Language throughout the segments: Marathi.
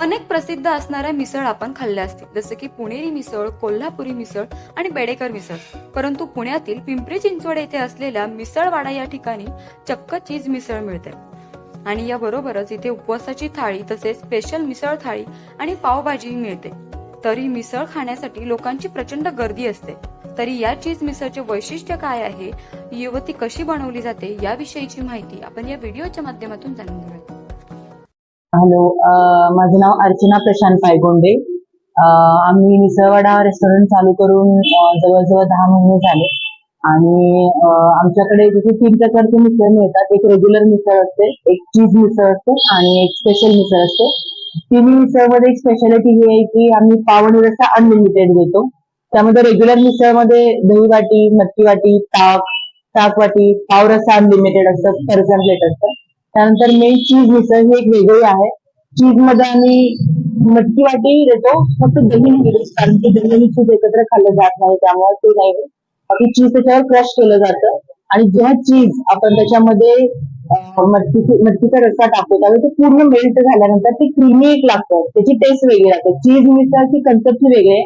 अनेक प्रसिद्ध असणाऱ्या मिसळ आपण खाल्ल्या असतील. जसं की पुणेरी मिसळ कोल्हापुरी मिसळ आणि बेडेकर मिसळ. परंतु पुण्यातील पिंपरी चिंचवड येथे असलेल्या मिसळवाडा या ठिकाणी चक्क चीज मिसळ मिळते. आणि याबरोबरच इथे उपवासाची थाळी तसेच स्पेशल मिसळ थाळी आणि पावभाजीही मिळते. तरी मिसळ खाण्यासाठी लोकांची प्रचंड गर्दी असते. तरी या चीज मिसळचे वैशिष्ट्य काय आहे? युवती कशी बनवली जाते? याविषयीची माहिती आपण या व्हिडिओच्या माध्यमातून जाणून घेऊया हॅलो माझं नाव अर्चना प्रशांत पायगोंडे. आम्ही मिसळवाडा रेस्टॉरंट चालू करून जवळजवळ दहा महिने झाले. आणि आमच्याकडे जसे तीन प्रकारचे मिसळ मिळतात. एक रेग्युलर मिसळ असते एक चीज मिसळ असते आणि एक स्पेशल मिसळ असते. तिन्ही मिसळमध्ये एक स्पेशालिटी ही आहे की आम्ही पाव रस्ता अनलिमिटेड देतो. त्यामध्ये रेग्युलर मिसळमध्ये दही वाटी मटकी वाटी ताक ताक वाटी पाव रस्सा अनलिमिटेड असतं पर्सन प्लेट असतं त्यानंतर मेन चीज मिसळ ही एक वेगळी आहे. चीजमध्ये आम्ही मटकी वाटी देतो फक्त दही नाही देतो कारण की दही आणि चीज एकत्र खाल्लं जात नाही त्यामुळे ते नाही देत. बाकी चीज त्याच्यावर क्रश केलं जातं. आणि जेव्हा चीज आपण त्याच्यामध्ये अं, मटकीची मटकीचा रस्सा टाकतो त्यावेळी ते पूर्ण मेल्ट झाल्यानंतर ते क्रीमी एक लागतं. त्याची टेस्ट वेगळी लागते. चीज मिसळची कन्सेप्ट वेगळी आहे.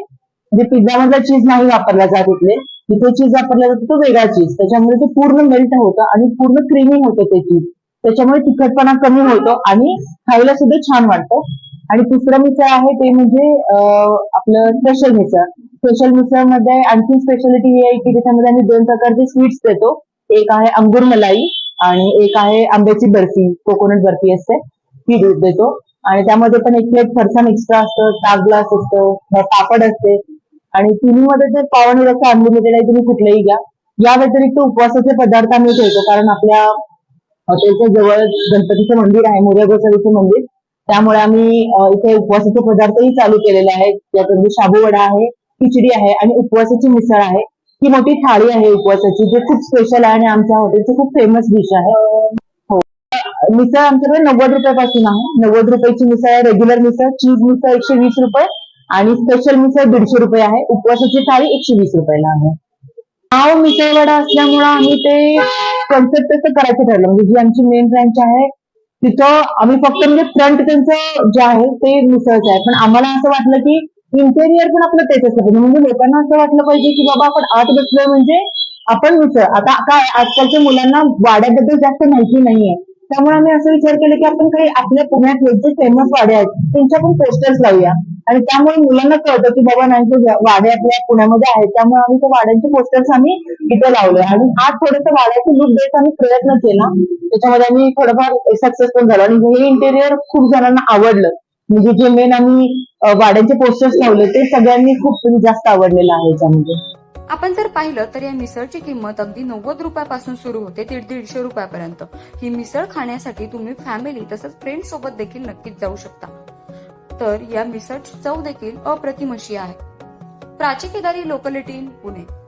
म्हणजे पिझ्झा मधला चीज नाही वापरला जात इथले. तिथे चीज वापरला जातो तो वेगळा चीज त्याच्यामुळे ते पूर्ण मेल्ट होतं आणि पूर्ण क्रीमी होतं ते चीज त्याच्यामुळे तिखटपणा कमी होतो आणि खायला सुद्धा छान वाटतं. आणि तिसरं मिसळ आहे ते म्हणजे आपलं स्पेशल मिसळ. स्पेशल मिसळमध्ये आणखी स्पेशालिटी ही आहे की त्याच्यामध्ये आम्ही दोन प्रकारचे स्वीट्स देतो. एक आहे अंगूर मलाई आणि एक आहे आंब्याची बर्फी कोकोनट बर्फी असते ती दूध देतो. आणि त्यामध्ये पण एक प्लेट फरसाण एक्स्ट्रा असतं ताक ग्लास असतं पापड असते. आणि तिन्ही मध्ये ते पाव आणि अनलिमिटेड आहे तुम्ही कुठलेही घ्या. या व्यतिरिक्त उपवासाचे पदार्थ आम्ही ठेवतो कारण आपल्या हॉटेलच्या जवळ गणपतीचं मंदिर आहे मोर्या गोसावीचं मंदिर. त्यामुळे आम्ही इथे उपवासाचे पदार्थही चालू केलेले आहेत. त्यामध्ये शाबू वडा आहे खिचडी आहे आणि उपवासाची मिसळ आहे. ही मोठी थाळी आहे उपवासाची जे खूप स्पेशल आहे आणि आमच्या हॉटेलची खूप फेमस डिश आहे. हो. मिसळ आमच्याकडे नव्वद रुपयापासून आहे. नव्वद रुपयाची मिसळ आहे रेग्युलर मिसळ चीज मिसळ एकशे वीस रुपये आणि स्पेशल मिसळ दीडशे रुपये आहे. उपवासाची थाळी एकशे वीस रुपयाला आहे. नाव मिसळवाडा असल्यामुळं आम्ही ते कन्सेप्ट तसं करायचं ठरलं. म्हणजे जी आमची मेन ब्रँच आहे तिथं आम्ही फक्त म्हणजे फ्रंट त्यांचं जे आहे ते मिसळचं आहे पण आम्हाला असं वाटलं की इंटेरियर पण आपलं तेच असलं पाहिजे म्हणजे लोकांना असं वाटलं पाहिजे की बाबा आपण आत बसलोय म्हणजे आपण मिसळ. आता काय आजकालच्या मुलांना वाड्याबद्दल जास्त माहिती नाहीये. त्यामुळे आम्ही असं विचार केला की आपण काही आपल्या पुण्यात जे फेमस वाडे आहेत त्यांच्या पण पोस्टर्स लावूया. आणि त्यामुळे मुलांना कळतं की बाबा नाही वाडे आपल्या पुण्यामध्ये आहेत. त्यामुळे आम्ही त्या वाड्यांचे पोस्टर्स आम्ही इथे लावले. आणि हा थोडंसं वाड्याचं लुक देत आम्ही प्रयत्न केला. त्याच्यामध्ये आम्ही थोडंफार सक्सेसफुल झालो. आणि हे इंटेरियर खूप जणांना आवडलं. म्हणजे जे मेन आम्ही वाड्यांचे पोस्टर्स लावले ते सगळ्यांनी खूप जास्त आवडलेलं आहे याच्यामध्ये आपण जर पाहिलं तर या मिसळची किंमत अगदी नव्वद रुपयापासून सुरू होते दीड दीडशे रुपयापर्यंत. ही मिसळ खाण्यासाठी तुम्ही फॅमिली तसंच फ्रेंड सोबत देखील नक्कीच जाऊ शकता. तर या मिसळची चव देखील अप्रतिम अशी आहे. प्राची केदारी लोकलिटी पुणे.